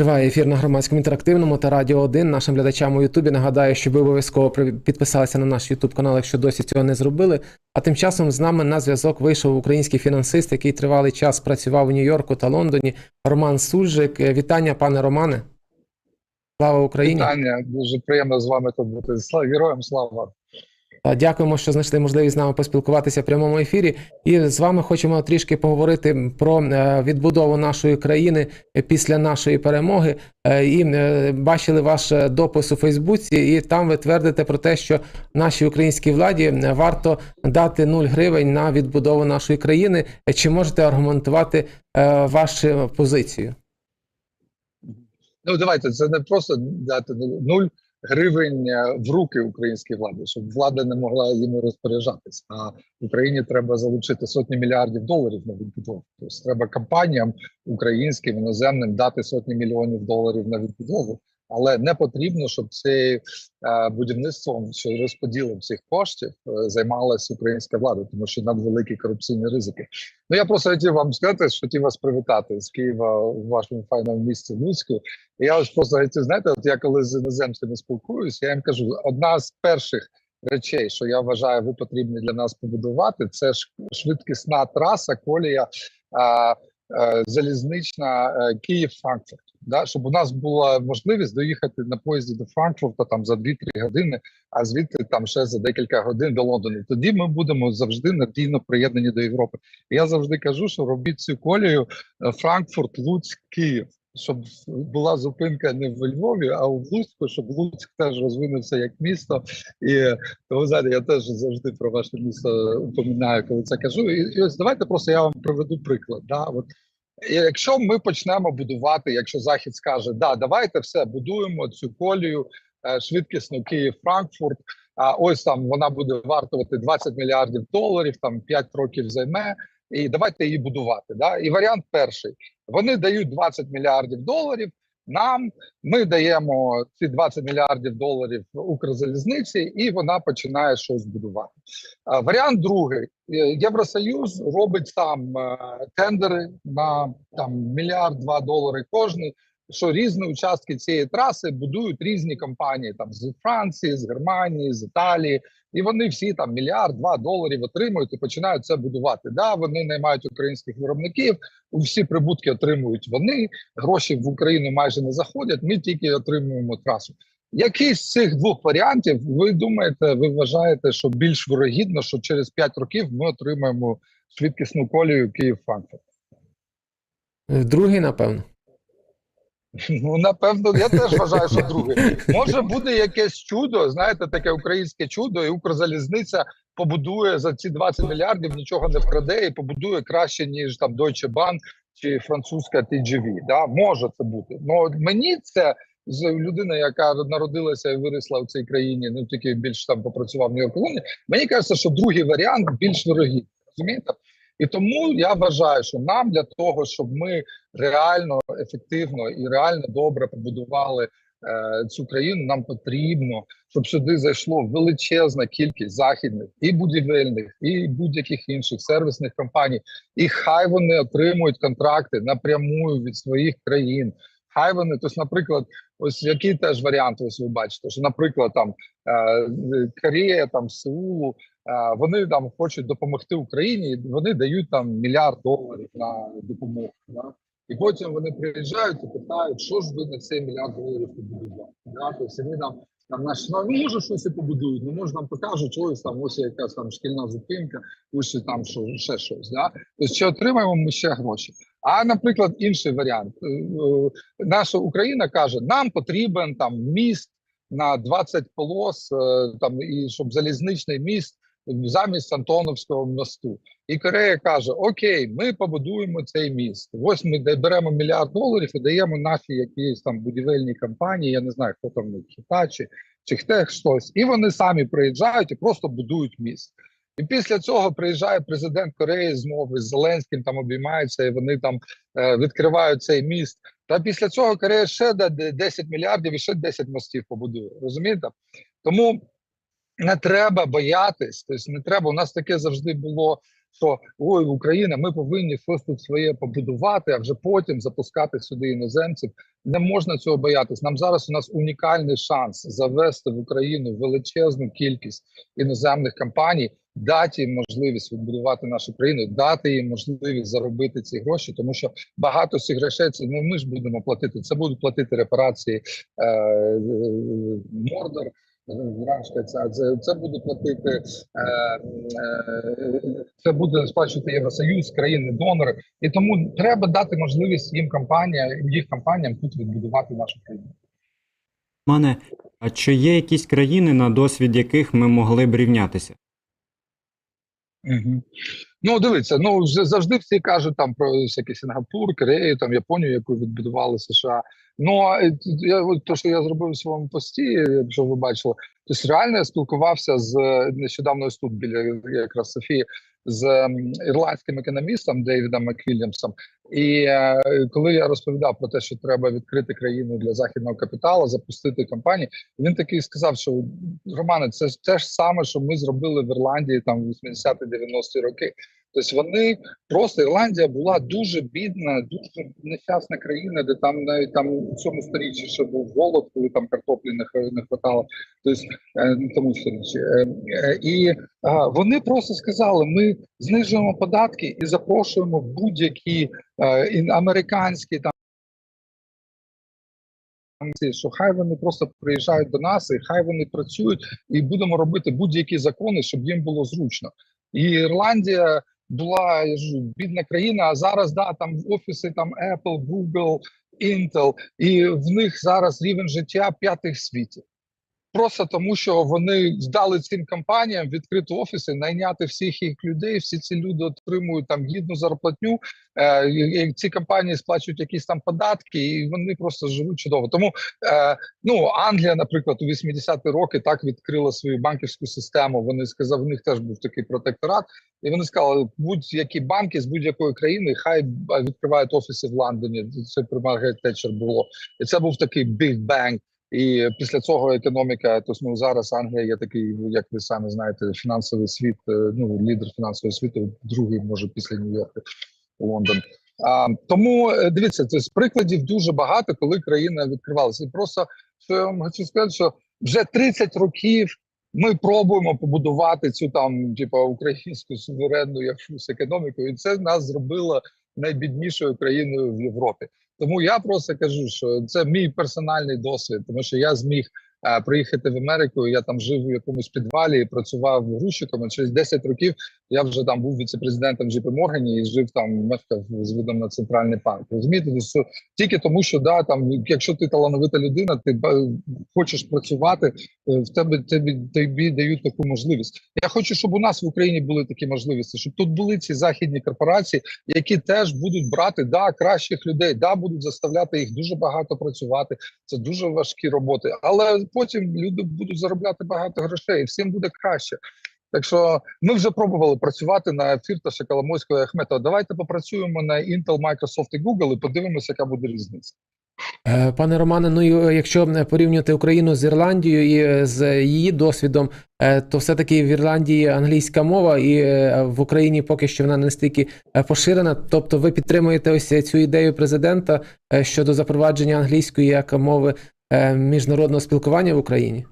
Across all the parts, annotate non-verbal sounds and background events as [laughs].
Триває ефір на громадському інтерактивному та радіо 1. Нашим глядачам у Ютубі нагадаю, що ви обов'язково підписалися на наш Ютуб канал, якщо досі цього не зробили. А тим часом з нами на зв'язок вийшов український фінансист, який тривалий час працював у Нью-Йорку та Лондоні. Роман Сульжик. Е, Вітання, пане Романе. Слава Україні! Вітання, дуже приємно з вами тут бути. Героям слава. Та Дякуємо, що знайшли можливість з нами поспілкуватися в прямому ефірі. І з вами хочемо трішки поговорити про е, відбудову нашої країни після нашої перемоги. Е, І е, бачили ваш е, допис у Фейсбуці, і там ви твердите про те, що нашій українській владі е, варто дати 0 гривень на відбудову нашої країни. Е, Чи можете аргументувати е, вашу позицію? Ну давайте це не просто дати нуль гривень е, в руки українській владі, щоб влада не могла їм розпоряджатись. А Україні треба залучити сотні мільярдів доларів на відбудову. Тобто треба компаніям українським іноземним дати сотні мільйонів доларів на відбудову. Але не потрібно, щоб це е, будівництвом чи розподілом цих коштів е, займалася українська влада, тому що надвеликі корупційні ризики. Ну я просто хотів вам сказати, що хотів вас привітати з Києва у вашому файному місті Луцьку. Я ось просто хотів, знаєте, от я коли з іноземцями спілкуюся, я їм кажу, одна з перших речей, що я вважаю, ви потрібні для нас побудувати, це швидкісна траса, колія. А, е, Залізнична е, Київ-Франкфурт, да, щоб у нас була можливість доїхати на поїзді до Франкфурта там за 2-3 години, а звідти там ще за декілька годин до Лондону. Тоді ми будемо завжди надійно приєднані до Європи. Я завжди кажу, що робіть цю колію е, Франкфурт, Луцьк, Київ, щоб була зупинка не в Львові, а у Луцьку, щоб Луцьк теж розвинувся як місто. І тому знаєте, я теж завжди про ваше місто упоминаю, коли це кажу. І, і ось давайте просто я вам приведу приклад. Да? От, якщо ми почнемо будувати, якщо Захід скаже, да, давайте все будуємо цю колію е, швидкісну Київ-Франкфурт. А ось там вона буде вартувати 20 мільярдів доларів, там 5 років займе, і давайте її будувати. Да? І варіант перший: вони дають 20 мільярдів доларів. Нам ми даємо ці 20 мільярдів доларів Укрзалізниці, і вона починає щось будувати. Варіант другий: Е, Євросоюз робить сам е, тендери на там мільярд-два долари кожний. Що різні участки цієї траси будують різні компанії там з Франції, з Германії, з Італії, і вони всі там мільярд-два доларів отримують і починають це будувати. Да, вони наймають українських виробників, всі прибутки отримують вони. Гроші в Україну майже не заходять. Ми тільки отримуємо трасу. Який з цих двох варіантів ви думаєте, ви вважаєте, що більш вирогідно, що через 5 років ми отримаємо швидкісну колію Київ-Франкфурт? Е, Другий, напевно. [laughs] Ну, напевно, я теж вважаю, що друге. Може буде якесь чудо, знаєте, таке українське чудо, і Укрзалізниця побудує за ці 20 мільярдів, нічого не вкраде і побудує краще, ніж там Deutsche Bank чи французька TGV. Да? Може це бути. Ну мені це з людина, яка народилася і виросла в цій країні, ну тільки більш там попрацював в Нью-Йорку. Мені кажеться, що другий варіант більш вирогідний. Розумієте? І тому я вважаю, що нам для того, щоб ми реально ефективно і реально добре побудували е, цю країну, нам потрібно, щоб сюди зайшло величезна кількість західних і будівельних, і будь-яких інших сервісних компаній. І хай вони отримують контракти напряму від своїх країн. Хай вони, тобто, наприклад, ось який теж варіант, ось ви бачите, що, наприклад, там е, Корея, там Сеулу, вони там хочуть допомогти Україні, вони дають там мільярд доларів на допомогу. Да? І потім вони приїжджають і питають, що ж ви на цей мільярд доларів побудували. Да? Тобто вони нам там наші ну може щось і побудують, ну може нам покажуть, ось там ось якась там шкільна зупинка, ось там що ще щось. Да? Тобто чи отримаємо ми ще гроші? А наприклад, інший варіант, Е, е, наша Україна каже, нам потрібен там міст на 20 полос, е, там і щоб залізничний міст замість Антоновського мосту. І Корея каже: Окей, ми побудуємо цей міст. Ось ми беремо мільярд доларів і даємо нашій якісь там будівельній компанії. Я не знаю, хто там Хітачі чи хто щось, і вони самі приїжджають і просто будують міст. І після цього приїжджає президент Кореї знову з Зеленським там обіймається, і вони там е, відкривають цей міст. Та після цього Корея ще даде 10 мільярдів і ще 10 мостів побудує. Розумієте? Тому не треба боятись, тобто не треба. У нас таке завжди було що ой, Україна, ми повинні щось тут своє побудувати, а вже потім запускати сюди іноземців. Не можна цього боятись. Нам зараз у нас унікальний шанс завести в Україну величезну кількість іноземних компаній, дати їм можливість відбудувати нашу країну, дати їм можливість заробити ці гроші, тому що багато цих грошей це не ми ж будемо платити. Це будуть платити репарації е, е, Мордор. Зражка, це, це, це буде платити, е, е, це буде сплачувати Євросоюз, країни-донори, і тому треба дати можливість їм компанія, їх компаніям тут відбудувати нашу країну. Мане, а чи є якісь країни, на досвід яких ми могли б рівнятися? Ну, дивіться, ну вже завжди всі кажуть там про всякий Сінгапур, Корею, там Японію, яку відбудували США. Ну е, я то, що я зробив у своєму пості, якщо ви бачили, то реально я спілкувався з е, нещодавно ось тут біля якраз Софії з ірландським економістом Дейвідом Маквільямсом. І е, коли я розповідав про те, що треба відкрити країну для західного капіталу, запустити компанії, він такий сказав, що Романе, це те ж саме, що ми зробили в Ірландії там в 80-90-ті роки. Тобто вони просто Ірландія була дуже бідна, дуже нещасна країна, де там навіть там у цьому сторіччі ще був голод, коли там картоплі не, не хватало. Тобто е, ну, тому сторіччі. Е, е, і а, вони просто сказали: ми знижуємо податки і запрошуємо будь-які е, американські там. Що хай вони просто приїжджають до нас, і хай вони працюють, і будемо робити будь-які закони, щоб їм було зручно. І Ірландія була я ж бідна країна. А зараз да там офіси там Apple, Google, Intel, і в них зараз рівень життя п'ятих світів. світі. Просто тому, що вони здали цим компаніям відкрити офіси, найняти всіх їх людей. Всі ці люди отримують там гідну зарплатню. Е, ці компанії сплачують якісь там податки, і вони просто живуть чудово. Тому е, ну Англія, наприклад, у 80-ті роки так відкрила свою банківську систему. Вони сказали, в них теж був такий протекторат, і вони сказали, будь-які банки з будь-якої країни хай відкривають офіси в Лондоні. Це при Маргарет Тетчер було, і це був такий big bang. І після цього економіка, тобто ну зараз Англія є такий, як ви самі знаєте, фінансовий світ, е, ну лідер фінансового світу, другий може після Нью-Йорка, Лондон. А, тому е, дивіться, тобто, прикладів дуже багато, коли країна відкривалася. І просто що я вам хочу сказати, що вже 30 років ми пробуємо побудувати цю там, типу, українську суверенну якусь економіку, і це нас зробило найбіднішою країною в Європі. Тому я просто кажу, що це мій персональний досвід, тому що я зміг приїхати в Америку. Я там жив у якомусь підвалі працював грузчиком. Через 10 років я вже там був віце-президентом JP Morgan і жив там, мешкав з видом на центральний парк. Розумієте, Тобто, тільки тому, що да, там, якщо ти талановита людина, ти хочеш працювати, е, в тебе тобі, тобі дають таку можливість. Я хочу, щоб у нас в Україні були такі можливості, щоб тут були ці західні корпорації, які теж будуть брати да кращих людей, да будуть заставляти їх дуже багато працювати. Це дуже важкі роботи, але потім люди будуть заробляти багато грошей, і всім буде краще. Так що ми вже пробували працювати на Фірташа Коломойського і Ахметова. Давайте попрацюємо на Intel, Microsoft і Google і подивимося, яка буде різниця. Е, Пане Романе, ну е, якщо е, порівнювати Україну з Ірландією і з її досвідом, то все-таки в Ірландії англійська мова, і в Україні поки що вона не настільки поширена. Тобто, ви підтримуєте ось цю ідею президента щодо запровадження англійської як мови міжнародного спілкування в Україні?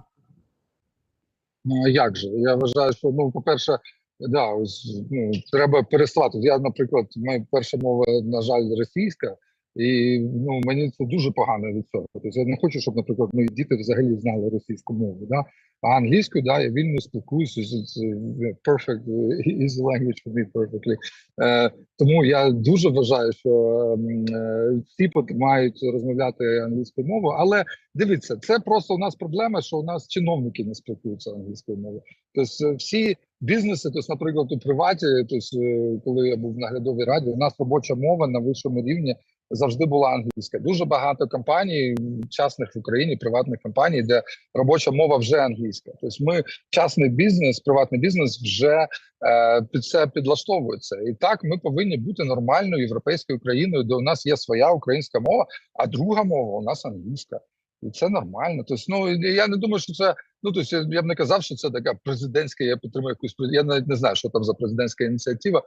Ну а як же? Я вважаю, що ну, по-перше, да, ось, ну, треба переслати. Я, наприклад, моя перша мова, на жаль, російська, і ну, мені це дуже погано від цього. Тобто я не хочу, щоб, наприклад, мої діти взагалі знали російську мову. Да? А англійською, да, я вільно спілкуюся. Е, perfect, е, easy language for me perfectly. Е, тому я дуже вважаю, що ем, е, всі пот- мають розмовляти англійською мовою, але Дивіться, це просто у нас проблема, що у нас чиновники не спілкуються англійською мовою. Тобто е, всі бізнеси, тобто, наприклад, у приваті, тобто, е, коли я був в наглядовій раді, у нас робоча мова на вищому рівні завжди була англійська. Дуже багато компаній, частних в Україні, приватних компаній, де робоча мова вже англійська. Тобто, ми частний бізнес, приватний бізнес вже е, під це підлаштовується. І так ми повинні бути нормальною європейською країною, де у нас є своя українська мова, а друга мова у нас англійська. І це нормально. Тобто, ну я не думаю, що це Ну тобто я, б не казав, що це така президентська. Я підтримую якусь Я навіть не знаю, що там за президентська ініціатива.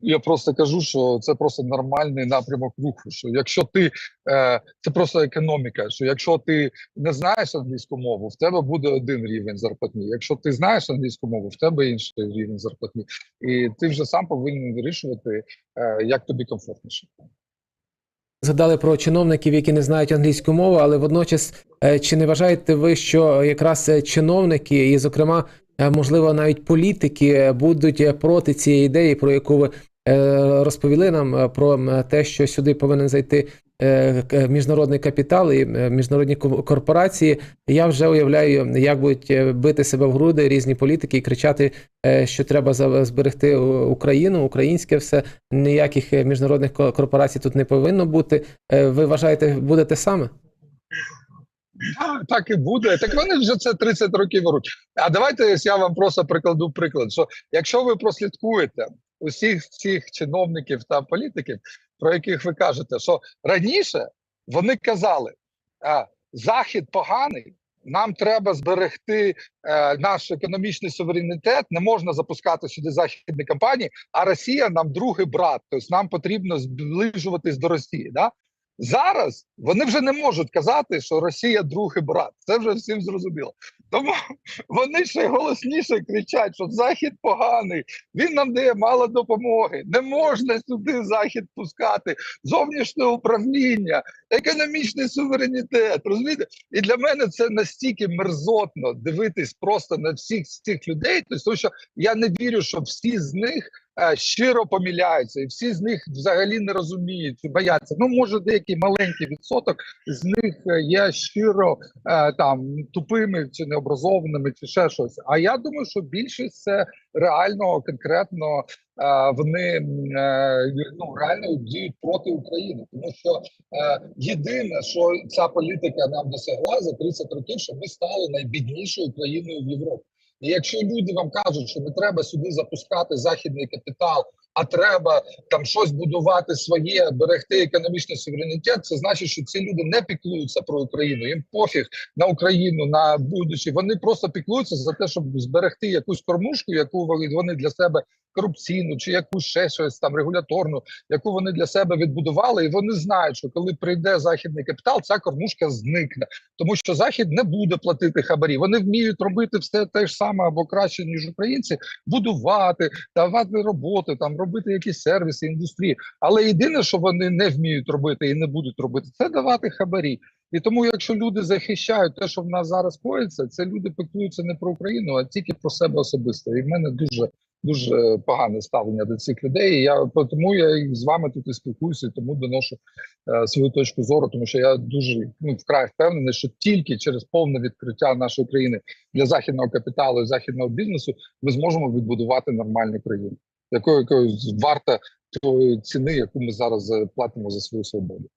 Я просто кажу, що це просто нормальний напрямок руху. Що якщо ти е, це просто економіка, що якщо ти не знаєш англійську мову, в тебе буде один рівень зарплатні. Якщо ти знаєш англійську мову, в тебе інший рівень зарплатні, і ти вже сам повинен вирішувати, е, як тобі комфортніше. Згадали про чиновників, які не знають англійську мову, але водночас, е, чи не вважаєте ви, що якраз е, чиновники, і, зокрема, можливо, навіть політики е, будуть е, проти цієї ідеї, про яку ви е, розповіли нам, е, про те, що сюди повинен зайти е, міжнародний капітал і е, міжнародні ко- корпорації? Я вже уявляю, як будуть е, бити себе в груди різні політики і кричати, е, що треба зберегти Україну, українське все. Ніяких е, міжнародних ко- корпорацій тут не повинно бути. Е, Ви вважаєте, буде те саме? Так і буде. Так вони вже це 30 років беруть. А давайте я вам просто прикладу приклад. Що якщо ви прослідкуєте усіх цих чиновників та політиків, про яких ви кажете, що раніше вони казали, а, захід поганий. Нам треба зберегти е, наш економічний суверенітет. Не можна запускати сюди західні компанії. А Росія нам другий брат. Тобто нам потрібно зближуватись до Росії. Да? Зараз вони вже не можуть казати, що Росія другий брат. Це вже всім зрозуміло. Тому вони ще голосніше кричать, що Захід поганий, він нам дає мало допомоги. Не можна сюди захід пускати, зовнішнє управління, економічний суверенітет. Розумієте? І для мене це настільки мерзотно дивитись просто на всіх цих людей, тобто, що я не вірю, що всі з них щиро помиляються, і всі з них взагалі не розуміють, бояться. Ну, може, деякий маленький відсоток з них е, є щиро е, там тупими чи необразованими, чи ще щось. А я думаю, що більшість це реально конкретно. е, Вони е, ну реально діють проти України, тому що е, єдине, що ця політика нам досягла за 30 років, що ми стали найбіднішою країною в Європі. І якщо люди вам кажуть, що не треба сюди запускати західний капітал, а треба там щось будувати своє, берегти економічний суверенітет, це значить, що ці люди не піклуються про Україну. Їм пофіг на Україну, на будучі. Вони просто піклуються за те, щоб зберегти якусь кормушку, яку вони для себе корупційну, чи якусь ще щось там регуляторну, яку вони для себе відбудували, і вони знають, що коли прийде західний капітал, ця кормушка зникне, тому що захід не буде платити хабарі. Вони вміють робити все те ж саме або краще ніж українці, будувати, давати роботи, там робити якісь сервіси, індустрії. Але єдине, що вони не вміють робити і не будуть робити, це давати хабарі. І тому, якщо люди захищають те, що в нас зараз коїться, це люди піклуються не про Україну, а тільки про себе особисто. І в мене дуже дуже погане ставлення до цих людей. І Я тому я з вами тут і спілкуюся, і тому доношу е, свою точку зору, тому що я дуже ну вкрай впевнений, що тільки через повне відкриття нашої країни для західного капіталу і західного бізнесу ми зможемо відбудувати нормальну країну, якою якою варта тої ціни, яку ми зараз е, платимо за свою свободу.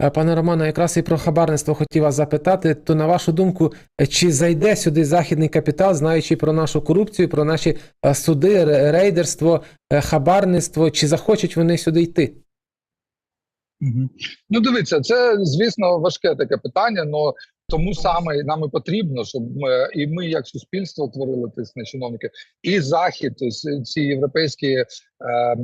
Е, Пане Романе, якраз і про хабарництво хотів вас запитати. То на вашу думку, е, чи зайде сюди західний капітал, знаючи про нашу корупцію, про наші е, суди, рейдерство, хабарництво, чи захочуть вони сюди йти? Ну, дивіться, це звісно важке таке питання. але тому саме нам і потрібно, щоб ми і ми, як суспільство, творили тиск на чиновники, і захід, тобто ці європейські е, е,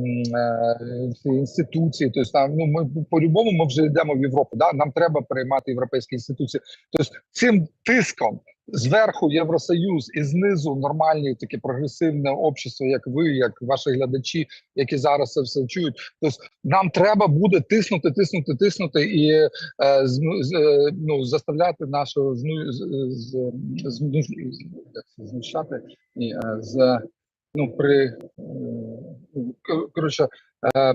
ці інституції. Тобто там ну ми по-любому ми вже йдемо в Європу. Да? Нам треба приймати європейські інституції. Тобто цим тиском зверху Євросоюз і знизу нормальні таке прогресивне общество, як ви, як ваші глядачі, які зараз це все чують. Тобто нам треба буде тиснути, тиснути, тиснути і е, з, е, ну, заставляти нашу зну, з, з, з, як це, знущати і е, з ну при е, коротше е,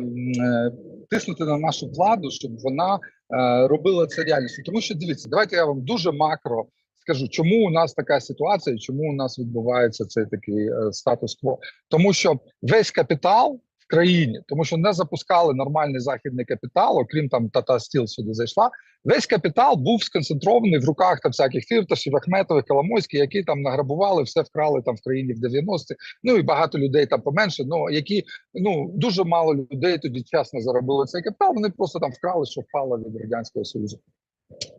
тиснути на нашу владу, щоб вона робила це реальніше. Тому що дивіться, давайте я вам дуже макро скажу, чому у нас така ситуація, чому у нас відбувається цей такий е, статус-кво. Тому що весь капітал в країні, тому що не запускали нормальний західний капітал, окрім там Tata Steel сюди зайшла. Весь капітал був сконцентрований в руках там всяких фірташів, Ахметових, Коломойських, які там награбували, все вкрали там в країні в 90-ті. Ну і багато людей там поменше. Ну які ну дуже мало людей тоді чесно заробили цей капітал. Вони просто там вкрали, що впало від радянського союзу.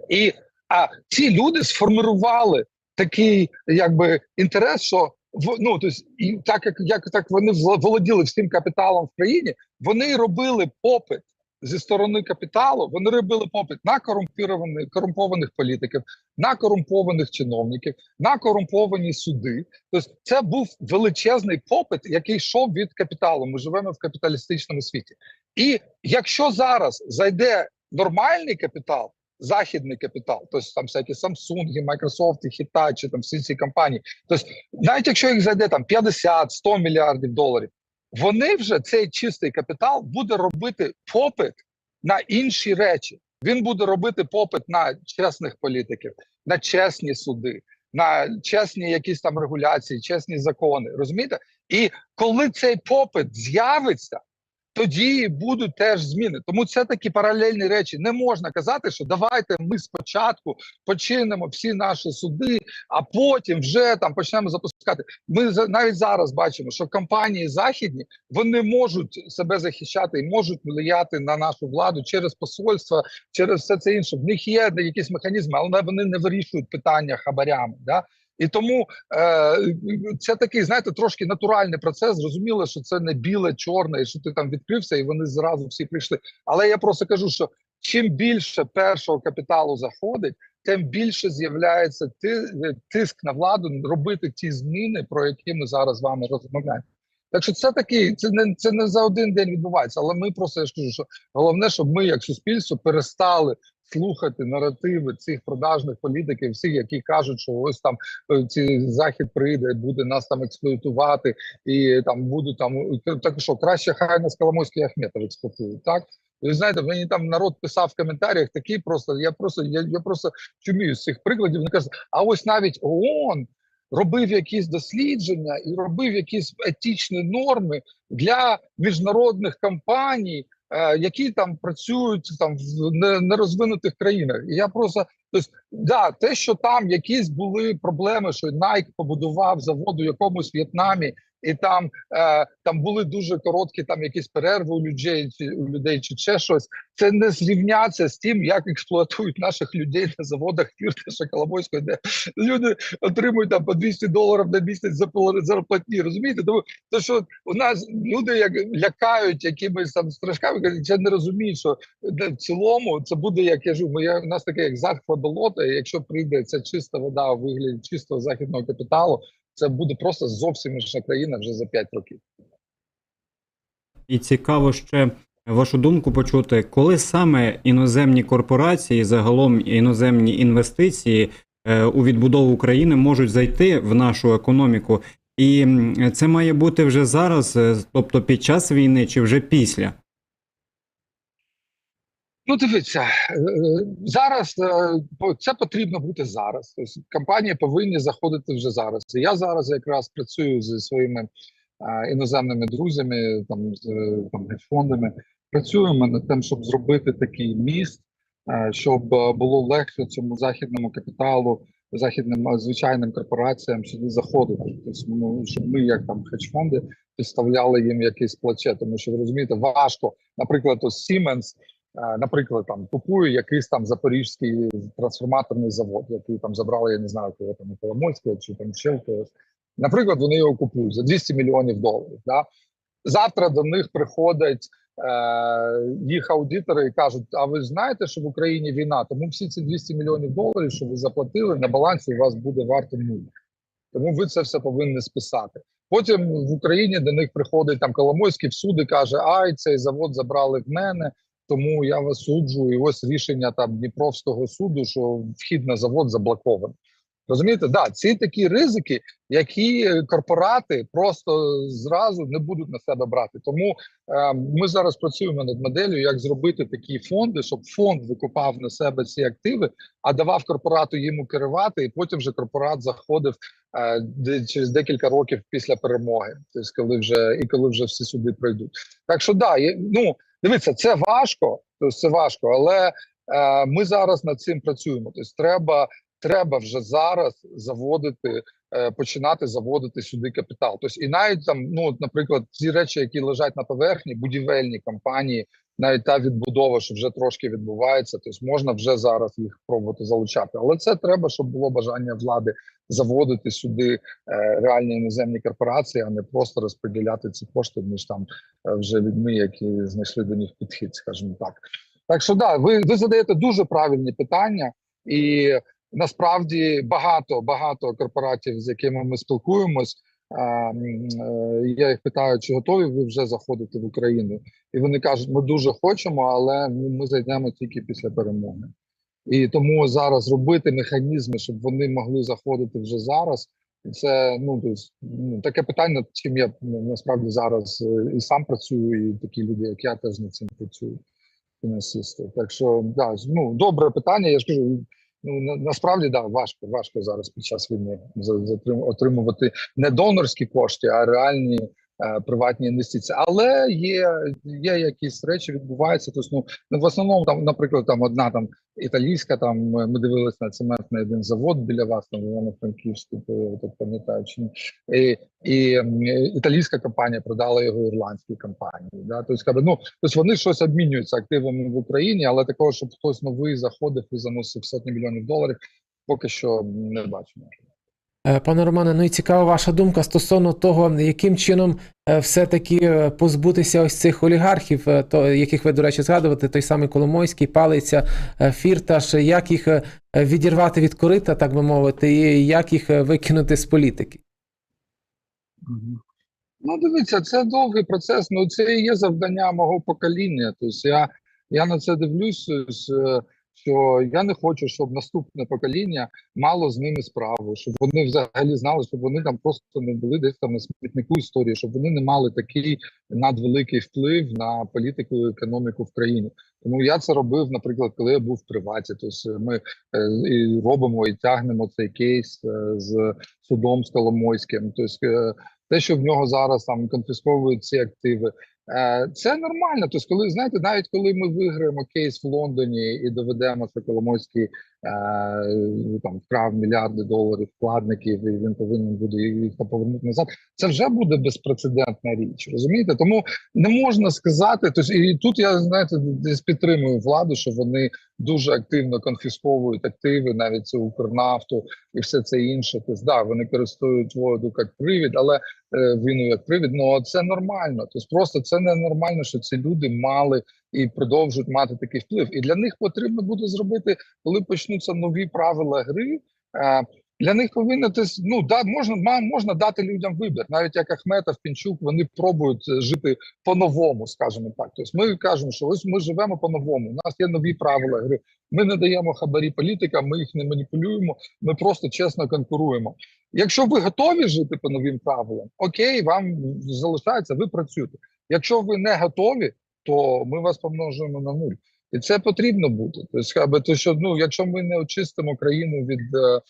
І а ці люди сформирували такий якби інтерес, що ну тобто, так як, як так вони володіли всім капіталом в країні, вони робили попит зі сторони капіталу. Вони робили попит на корумпірованих корумпованих політиків, на корумпованих чиновників, на корумповані суди. Тобто, це був величезний попит, який йшов від капіталу. Ми живемо в капіталістичному світі. І якщо зараз зайде нормальний капітал, західний капітал, тобто там всякі Samsung, Microsoft, Hitachi, там всі ці компанії, тобто навіть якщо їх зайде там 50-100 мільярдів доларів, вони вже цей чистий капітал буде робити попит на інші речі. Він буде робити попит на чесних політиків, на чесні суди, на чесні якісь там регуляції, чесні закони. Розумієте? І коли цей попит з'явиться, тоді будуть теж зміни. Тому це такі паралельні речі. Не можна казати, що давайте ми спочатку починемо всі наші суди, а потім вже там почнемо запускати. Ми навіть зараз бачимо, що компанії західні вони можуть себе захищати і можуть влияти на нашу владу через посольства, через все це інше. В них є якісь механізми, але вони не вирішують питання хабарями. Да? І тому е, це такий, знаєте, трошки натуральний процес. Зрозуміло, що це не біле, чорне, і що ти там відкрився, і вони зразу всі прийшли. Але я просто кажу, що чим більше першого капіталу заходить, тим більше з'являється тиск на владу робити ті зміни, про які ми зараз з вами розмовляємо. Так що це такий, це не це не за один день відбувається. Але ми просто я ж кажу, що головне, щоб ми, як суспільство, перестали слухати наративи цих продажних політиків, всіх, які кажуть, що ось там е, ці захід прийде, буде нас там експлуатувати, і там будуть там так що краще хай нас Коломойський і Ахметов експлуатують, так. Ви знаєте, мені там народ писав в коментарях такі просто. Я просто я, я просто чумію з цих прикладів. Вони кажуть, а ось навіть ООН робив якісь дослідження і робив якісь етичні норми для міжнародних компаній, е, які там працюють там в не- нерозвинутих країнах. І я просто тобто, да, те, що там якісь були проблеми, що Nike побудував завод у якомусь В'єтнамі, і там е, там були дуже короткі там якісь перерви у людей чи у людей, чи ще щось. Це не зрівняться з тим, як експлуатують наших людей на заводах Фірташа Коломойської, де люди отримують там по 200 доларів на місяць за зарплатні. Розумієте? Тому то, що у нас люди як лякають якимись там страшками, кажуть, я не розумію, що в цілому це буде, як я кажу, ми у нас таке як захва болота. Якщо прийде ця чиста вода у вигляді чистого західного капіталу, це буде просто зовсім інша країна вже за 5 років. І цікаво ще вашу думку почути, коли саме іноземні корпорації, загалом іноземні інвестиції е, у відбудову України можуть зайти в нашу економіку, і це має бути вже зараз, е, тобто під час війни чи вже після. Ну, дивіться, е, е, зараз е, це потрібно бути зараз. Тобто компанії повинні заходити вже зараз. Я зараз якраз працюю зі своїми іноземними друзями, там з там фондами. Працюємо над тим, щоб зробити такий міст, щоб було легше цьому західному капіталу, західним звичайним корпораціям сюди заходити. Тобто, ну, щоб ми, як там хедж-фонди, підставляли їм якесь плече, тому що ви розумієте, важко, наприклад, ось Siemens, Наприклад, там купує якийсь там запорізький трансформаторний завод, який там забрали, я не знаю, кого там Коломойського чи там ще когось. Наприклад, вони його купують за 200 мільйонів доларів. Да? Завтра до них приходять е, їх аудитори і кажуть: а ви знаєте, що в Україні війна? Тому всі ці 200 мільйонів доларів, що ви заплатили, на балансі у вас буде варто нуль. Тому ви це все повинні списати. Потім в Україні до них приходить там Коломойський в суд і каже: Ай, цей завод забрали в мене. Тому я вас суджу, і ось рішення там Дніпровського суду, що вхід на завод заблокований. Розумієте, да, ці такі ризики, які корпорати просто зразу не будуть на себе брати. Тому е, ми зараз працюємо над моделлю, як зробити такі фонди, щоб фонд викупав на себе ці активи, а давав корпорату йому керувати, і потім вже корпорат заходив е, через декілька років після перемоги. Тобто, коли вже і коли вже всі суди пройдуть. Так що да, є, ну дивіться, це важко, це важко, але е, ми зараз над цим працюємо. Тобто, треба, треба вже зараз заводити, е, починати заводити сюди капітал. Тобто, і навіть там, ну, наприклад, ці речі, які лежать на поверхні, будівельні компанії, навіть та відбудова, що вже трошки відбувається, тобто можна вже зараз їх пробувати залучати. Але це треба, щоб було бажання влади заводити сюди е, реальні іноземні корпорації, а не просто розподіляти ці кошти між там е, вже людьми, які знайшли до них підхід, скажімо так. Так що да, ви, ви задаєте дуже правильні питання, і насправді багато багато корпоратів, з якими ми спілкуємось. Е, Я їх питаю, чи готові ви вже заходити в Україну, і вони кажуть, ми дуже хочемо, але ми ми зайдемо тільки після перемоги. І тому зараз робити механізми, щоб вони могли заходити вже зараз. Це ну ну, таке питання, над чим я ну, насправді зараз е, і сам працюю, і такі люди, як я, теж над цим працюють фінансисти. Так що да, ну добре питання. Я ж кажу, ну на, насправді да, важко, важко зараз під час війни отримувати не донорські кошти, а реальні приватні інвестиції. Але є, є якісь речі, відбуваються. Тобто, ну ну, в основному там, наприклад, там одна там італійська, там е, ми дивилися на цементний один завод біля вас, там в Івано-Франківську, то я так пам'ятаю, чи ні. І, і е, італійська компанія продала його ірландській компанії. Да? Тобто, ну, тобто вони щось обмінюються активами в Україні, але такого, щоб хтось новий заходив і заносив сотні мільйонів доларів, поки що не бачимо. Е, Пане Романе, ну і цікава ваша думка стосовно того, яким чином е, все-таки е, позбутися ось цих олігархів, то, яких ви, до речі, згадувати, той самий Коломойський, Палиця, Фірташ, як їх відірвати від корита, так би мовити, і як їх викинути з політики? Ну, дивіться, це довгий процес. Ну, це і є завдання мого покоління. Тобто я, я на це дивлюся, з- що я не хочу, щоб наступне покоління мало з ними справу, щоб вони взагалі знали, щоб вони там просто не були десь там на смітнику історії, щоб вони не мали такий надвеликий вплив на політику і економіку в країні. Тому я це робив, наприклад, коли я був в приваті. Тобто ми е, і робимо і тягнемо цей кейс е, з судом з Коломойським. Тобто, те, що в нього зараз там конфісковують ці активи, це нормально. Тобто, коли знаєте, навіть коли ми виграємо кейс в Лондоні і доведемо, що Коломойський е, там вкрав мільярди доларів вкладників, і він повинен буде їх повернути назад. Це вже буде безпрецедентна річ. Розумієте? Тому не можна сказати. Тобто, і тут я знаєте, десь підтримую владу, що вони дуже активно конфісковують активи, навіть це Укрнафту і все це інше. Тобто, да, вони користують воду як привід, але е, війну як привід. Ну це нормально. Тобто, просто це не нормально, що ці люди мали і продовжують мати такий вплив. І для них потрібно буде зробити, коли почнуться нові правила гри. Е, для них повинно ну да можна можна дати людям вибір, навіть як Ахметов, Пінчук, вони пробують е, жити по-новому, скажімо так. Тобто ми кажемо, що ось ми живемо по-новому. У нас є нові правила гри. Ми не даємо хабарі політикам, ми їх не маніпулюємо. Ми просто чесно конкуруємо. Якщо ви готові жити по новим правилам, окей, вам залишається, ви працюєте. Якщо ви не готові, то ми вас помножуємо на нуль. І це потрібно бути. Тобто, що ну, якщо ми не очистимо країну від е,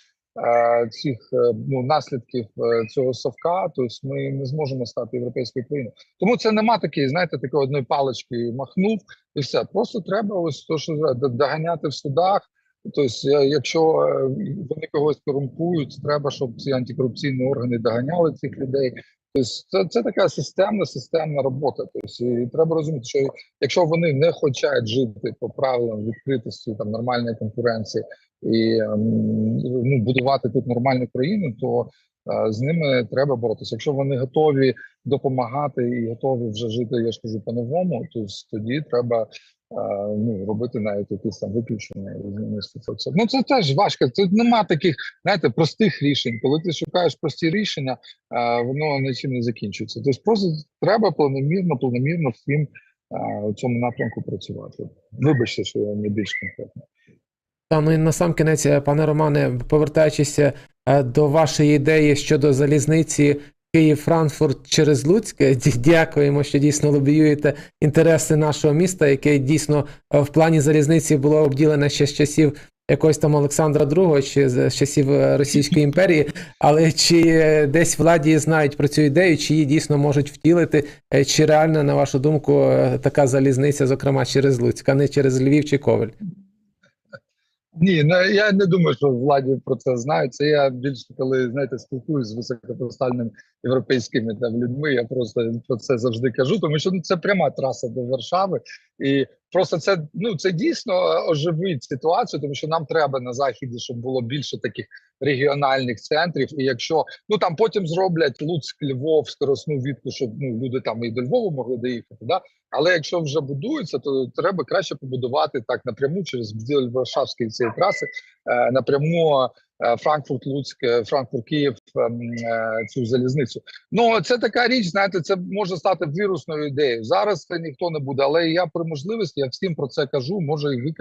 е, цих е, ну, наслідків е, цього совка, то ми не зможемо стати європейською країною. Тому це нема такої, знаєте, такої одної палички махнув і все. Просто треба ось то, що доганяти в судах. Тобто, якщо е, вони когось корумпують, треба, щоб ці антикорупційні органи доганяли цих людей. Тобто, це, це така системна, системна робота. Тобто, і треба розуміти, що якщо вони не хочуть жити по правилам відкритості, там нормальної конкуренції і ем, ну, будувати тут нормальну країну, то з ними треба боротися. Якщо вони готові допомагати і готові вже жити, я ж кажу, по-новому, то тоді треба. Ну, робити навіть якісь там виключення і змінити це. Ну це теж важко. Тут нема таких, знаєте, простих рішень. Коли ти шукаєш прості рішення, воно нічим не закінчується. Тобто просто треба планомірно, планомірно всім у цьому напрямку працювати. Вибачте, що я не більш конкретно. Та ну і на сам кінець, пане Романе, повертаючись до вашої ідеї щодо залізниці Київ-Франкфурт через Луцьк, е, дякуємо, що дійсно лобіюєте інтереси нашого міста, яке дійсно е, в плані залізниці було обділене ще з часів якогось там Олександра II чи з часів е, Російської імперії. Але чи е, десь владі знають про цю ідею, чи її дійсно можуть втілити, е, чи реально, на вашу думку, е, така залізниця, зокрема через Луцьк, а не через Львів чи Ковель? Ні, ну я не думаю, що владі про це знають. Це я більше коли знаєте спілкуюсь з високопоставленими європейськими там людьми. Я просто про це завжди кажу, тому що ну, це пряма траса до Варшави, і просто це ну це дійсно оживить ситуацію, тому що нам треба на заході, щоб було більше таких регіональних центрів. І якщо ну там потім зроблять Луцьк, Львов, скоросну відку, щоб ну люди там і до Львова могли доїхати. Да? Але якщо вже будується, то треба краще побудувати так напряму через вдоль Варшавської цієї траси, е, напряму е, Франкфурт, Луцьк, е, Франкфурт, Київ, е, цю залізницю. Ну це така річ. Знаєте, це може стати вірусною ідеєю. Зараз це ніхто не буде, але я при можливості я всім про це кажу. Може, і ви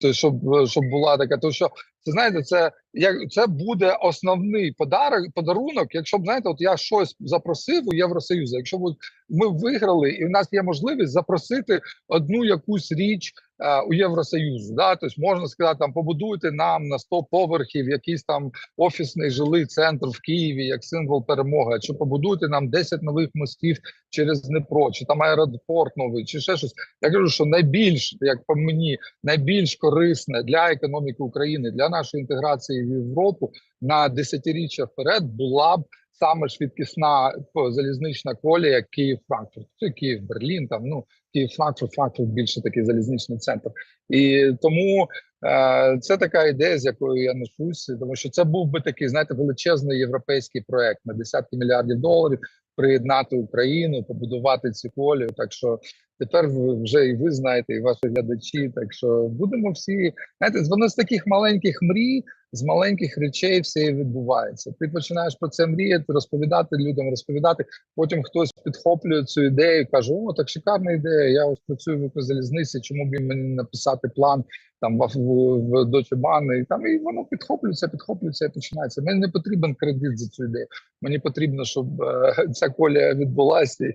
то щоб е, щоб була така, то що це знаєте, це як це буде основний подарок, подарунок. Якщо б знаєте, от я щось запросив у Євросоюзу, якщо б ми виграли, і в нас є можливість запросити одну якусь річ е, у Євросоюзу. Да? Тобто можна сказати, там побудуйте нам на 100 поверхів якийсь там офісний жилий центр в Києві як символ перемоги. Чи побудуйте нам 10 нових мостів через Дніпро, чи там аеропорт новий, чи ще щось. Я кажу, що найбільш як по мені найбільш корисне для економіки України, для нашої інтеграції в Європу на десятиріччя вперед була б саме швидкісна по- залізнична колія Київ-Франкфурт. Це Київ, Берлін, там ну Київ-Франкфурт, Франкфурт більше такий залізничний центр. І тому е, це така ідея, з якою я несусь, тому що це був би такий, знаєте, величезний європейський проект на десятки мільярдів доларів. Приєднати Україну, побудувати цю колію. Так що тепер вже і ви знаєте, і ваші глядачі. Так що будемо всі знаєте, воно з таких маленьких мрій, з маленьких речей все і відбувається. Ти починаєш про це мріяти, розповідати людям, розповідати. Потім хтось підхоплює цю ідею, каже: О, так шикарна ідея. Я ось працюю в Укрзалізниці, Чому б мені написати план там в, в, в Deutsche Bahn, і там і воно підхоплюється, підхоплюється і починається. Мені не потрібен кредит за цю ідею. Мені потрібно, щоб е, ця колія відбулася, і,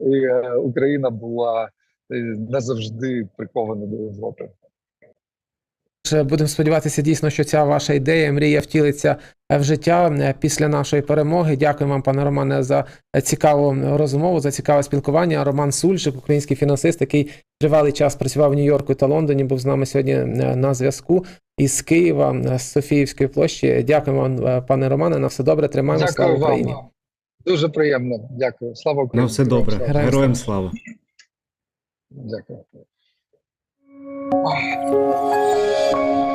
і е, Україна була назавжди прикована до Європи. Будемо сподіватися дійсно, що ця ваша ідея, мрія втілиться в життя е, після нашої перемоги. Дякую вам, пане Романе, за цікаву розмову, за цікаве спілкування. Роман Сульчик, український фінансист, який тривалий час працював в Нью-Йорку та Лондоні, був з нами сьогодні е, на зв'язку із Києва, е, з Софіївської площі. Дякую вам, пане Романе. На все добре. Тримаємо слава Дякую вам. Україні. Дуже приємно. Дякую. Слава Україні. На все добре. Героям Слава. Героям Героям слава. Дякую.